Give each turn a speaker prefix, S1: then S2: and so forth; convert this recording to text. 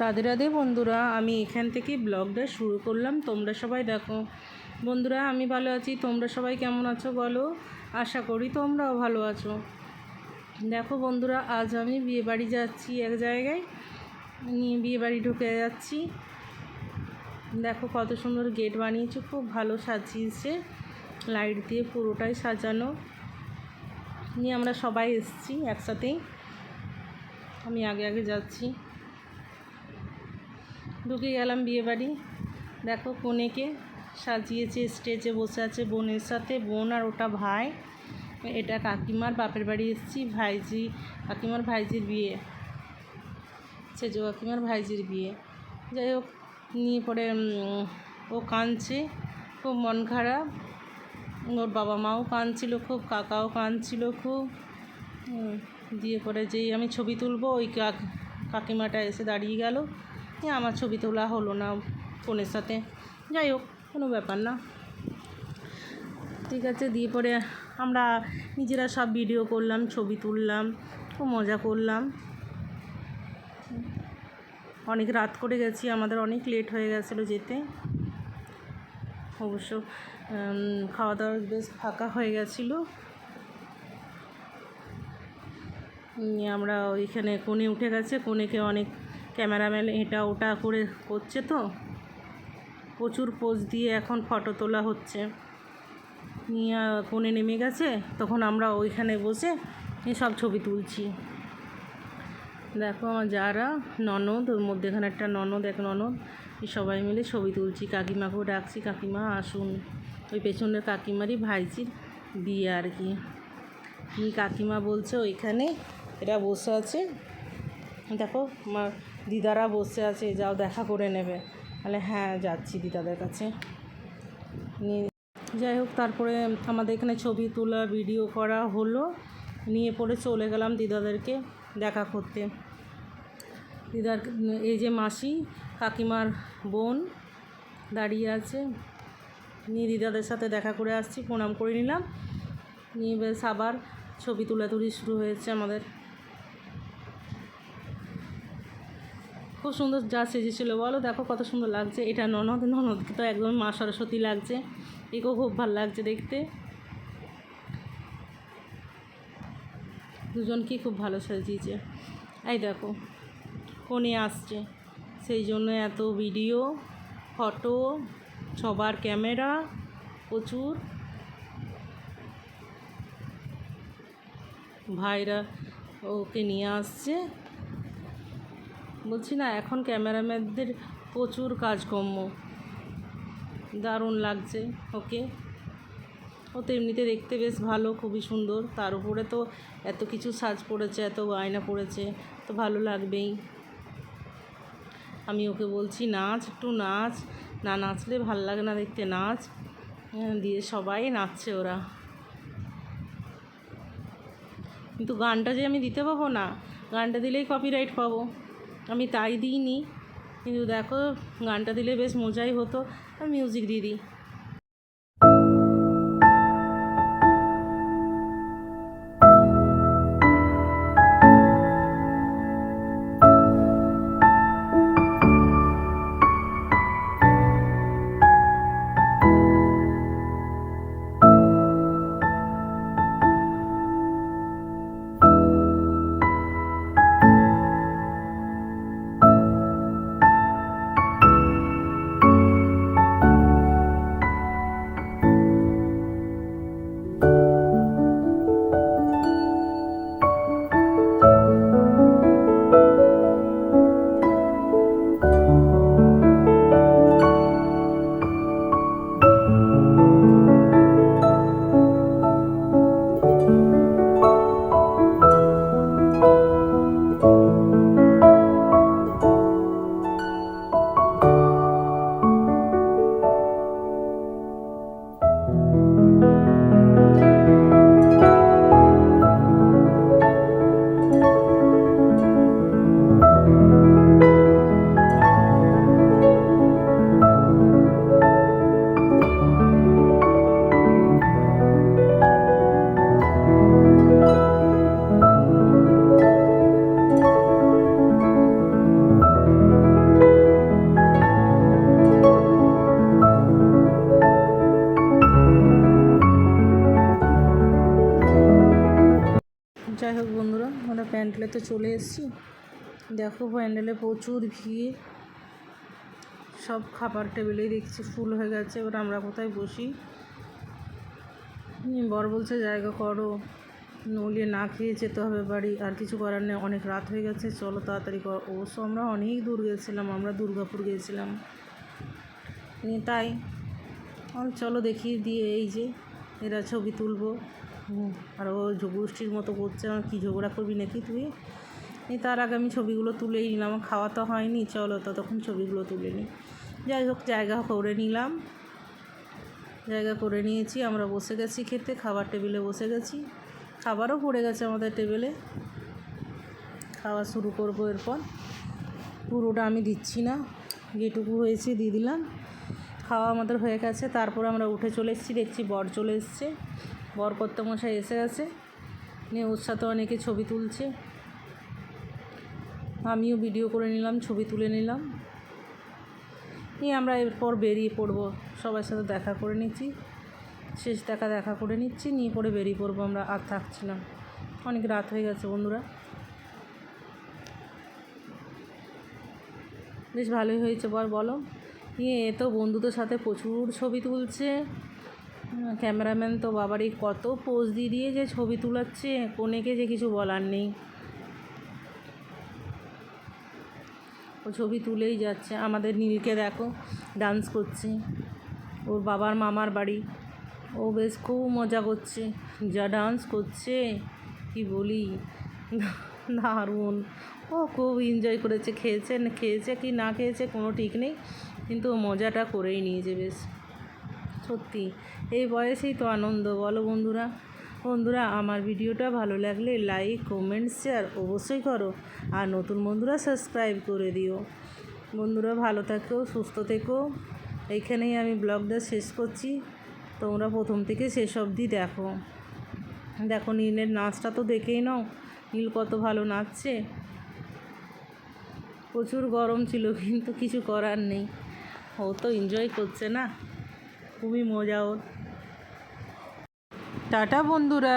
S1: রাধে রাধে বন্ধুরা, আমি এখান থেকে ব্লগটা শুরু করলাম। তোমরা সবাই দেখো। বন্ধুরা, আমি ভালো আছি। তোমরা সবাই কেমন আছো বলো? আশা করি তোমরাও ভালো আছো। দেখো বন্ধুরা, আজ আমি বিয়েবাড়ি যাচ্ছি এক জায়গায়। নিয়ে বিয়েবাড়ি ঢুকে যাচ্ছি। দেখো কত সুন্দর গেট বানিয়েছে, খুব ভালো সাজিয়েছে। লাইট দিয়ে পুরোটাই সাজানো। নিয়ে আমরা সবাই এসেছি একসাথেই। আমি আগে আগে যাচ্ছি। ঢুকে গেলাম বিয়েবাড়ি। দেখো কনেকে সাজিয়েছে, স্টেজে বসে আছে বোনের সাথে, বোন আর ওটা ভাই। এটা কাকিমার বাপের বাড়ি এসেছি, ভাইজি, কাকিমার ভাইজির বিয়ে। সেজো কাকিমার ভাইজির বিয়ে। যাই হোক, নিয়ে পরে ও কাঁদছে, খুব মন খারাপ। ওর বাবা মাও কাঁদছিল খুব, কাকাও কাঁদছিল খুব। দিয়ে পরে যেই আমি ছবি তুলবো, ওই কাক কাকিমাটা এসে দাঁড়িয়ে গেল। আমার ছবি তোলা হলো না ফোনের সাথে। যাই হোক, কোনো ব্যাপার না। ঠিক আছে, দিয়ে পরে আমরা নিজেরা সব ভিডিও করলাম, ছবি তুললাম, খুব মজা করলাম। অনেক রাত করে গেছি, আমাদের অনেক লেট হয়ে গেছিল যেতে। অবশ্য খাওয়া দাওয়া বেশ ফাঁকা হয়ে গেছিল। আমরা ওইখানে কোণে উঠে গেছে কোণেকে অনেক ক্যামেরাম্যান এটা ওটা করে করছে তো। প্রচুর পোজ দিয়ে এখন ফটো তোলা হচ্ছে। নিয়ে কোণে নেমে গেছে, তখন আমরা ওইখানে বসে সব ছবি তুলছি। দেখো আমার যারা, ননদ, ওর মধ্যে এখানে একটা ননদ, এক ননদ, এই সবাই মিলে ছবি তুলছি। কাকিমাকেও ডাকছি, কাকিমা আসুন। ওই পেছনের কাকিমারই ভাইজির বিয়ে আর কি। কাকিমা বলছে, ওইখানে এরা বসে আছে। দেখো আমার দিদারা বসে আছে, যাও দেখা করে নেবে। তাহলে হ্যাঁ যাচ্ছি দিদাদের কাছে। নিয়ে যাই হোক, তারপরে আমাদের এখানে ছবি তোলা, ভিডিও করা হলো। নিয়ে পরে চলে গেলাম দিদাদেরকে দেখা করতে। দিদার এই যে মাসি, কাকিমার বোন দাঁড়িয়ে আছে। নিয়ে দিদাদের সাথে দেখা করে আসছি, প্রণাম করে নিলাম। নিয়ে বেশ আবার ছবি তোলাতুলি শুরু হয়েছে আমাদের। খুব সুন্দর যা সেজেছিল, বলো দেখো কত সুন্দর লাগছে। এটা ননদ ননদকে তো একদম মা সরস্বতী লাগছে। একেও খুব ভালো লাগছে দেখতে। দুজনকেই খুব ভালো সাজিয়েছে। এই দেখো, ফোনে আসছে। সেই জন্য এত ভিডিও, ফটো, সবার ক্যামেরা, প্রচুর। ভাইরা ওকে নিয়ে আসছে। বলছি না এখন ক্যামেরাম্যানদের প্রচুর কাজকর্ম। দারুণ লাগছে ওকে? ও তো এমনিতে দেখতে বেশ ভালো খুবই সুন্দর। তার উপরে তো এত কিছু সাজ পড়েছে এত গয়না পড়েছে তো ভালো লাগবেই। আমি ওকে বলছি নাচ একটু নাচ। না নাচলে ভালো লাগে না দেখতে নাচ। হ্যাঁ, দিয়ে সবাই নাচছে ওরা। কিন্তু গানটা যে আমি দিতে পাবো না গানটা দিলেই কপিরাইট পাবো। আমি তাই দিইনি। কিন্তু দেখো গানটা দিলে বেশ মজাই হতো। আর মিউজিক দিয়ে দিই। প্যান্ডেলে তো চলে এসেছি। দেখো প্যান্ডেলে প্রচুর ভিড়। সব খাবার টেবিলেই দেখছি ফুল হয়ে গেছে, এবার আমরা কোথায় বসি? বর বলছে, জায়গা করো। নইলে না খেয়ে যেতে হবে বাড়ি। আর কিছু করার নেই, অনেক রাত হয়ে গেছে। চলো তাড়াতাড়ি কর। অবশ্য আমরা অনেক দূর গেছিলাম, আমরা দুর্গাপুর গিয়েছিলাম তাই। চলো দেখিয়ে দিয়ে এই যে এরা ছবি তুলবো। আর ও গোষ্ঠীর মতো করছে, আমার কী ঝগড়া করবি নাকি তুই? এই তার আগে আমি ছবিগুলো তুলেই নিলাম খাওয়া তো হয়নি, চলো ততক্ষণ ছবিগুলো তুলে নিই যাই হোক, জায়গা করে নিলাম। জায়গা করে নিয়েছি, আমরা বসে গেছি খেতে, খাবার টেবিলে বসে গেছি। খাবারও পড়ে গেছে আমাদের টেবিলে। খাওয়া শুরু করব এরপর। পুরোটা আমি দিচ্ছি না, যেটুকু হয়েছে দিয়ে দিলাম। খাওয়া আমাদের হয়ে গেছে, তারপর আমরা উঠে চলে এসেছি, দেখছি বর চলে এসছে। বর কর্তামশাই এসে গেছে। নিয়ে ওর সাথে অনেকে ছবি তুলছে। আমিও ভিডিও করে নিলাম, ছবি তুলে নিলাম। নিয়ে আমরা এরপর বেরিয়ে পড়ব। সবার সাথে দেখা করে নিচ্ছি। শেষ দেখা দেখা করে নিচ্ছি। নিয়ে পরে বেরিয়ে পড়ব আমরা। আর থাকছিলাম। অনেক রাত হয়ে গেছে বন্ধুরা। বেশ ভালোই হয়েছে বল, বলো। নিয়ে এ তো বন্ধুদের সাথে প্রচুর ছবি তুলছে। ক্যামেরাম্যান তো বাবারই কত পোজ দিয়ে দিয়ে যে ছবি তুলাচ্ছে, কোনেকে যে কিছু বলার নেই। ও ছবি তুলেই যাচ্ছে। আমাদের নীলকে দেখো ডান্স করছে। ওর বাবার মামার বাড়ি। ও বেশ খুব মজা করছে। যা ডান্স করছে, কি বলি? দারুণ। ও খুব এনজয় করেছে। খেয়েছে খেয়েছে কি না খেয়েছে কোনো ঠিক নেই। কিন্তু মজাটা করেই নিয়েছে বেশ। সত্যি, এই বয়সেই তো আনন্দ। বলো বন্ধুরা বন্ধুরা, আমার ভিডিওটা ভালো লাগলে লাইক কমেন্ট শেয়ার অবশ্যই করো। আর নতুন বন্ধুরা সাবস্ক্রাইব করে দিও। বন্ধুরা, ভালো থেকো, সুস্থ থেকো। এইখানেই আমি ব্লগটা শেষ করছি। তোমরা প্রথম থেকে শেষ অবধি দেখো। দেখো, নীলের নাচটা তো দেখেই নাও। নীল কত ভালো নাচছে। প্রচুর গরম ছিল, কিন্তু কিছু করার নেই। ও তো এনজয় করছে না। খুবই মজা ওর টাটা বন্ধুরা।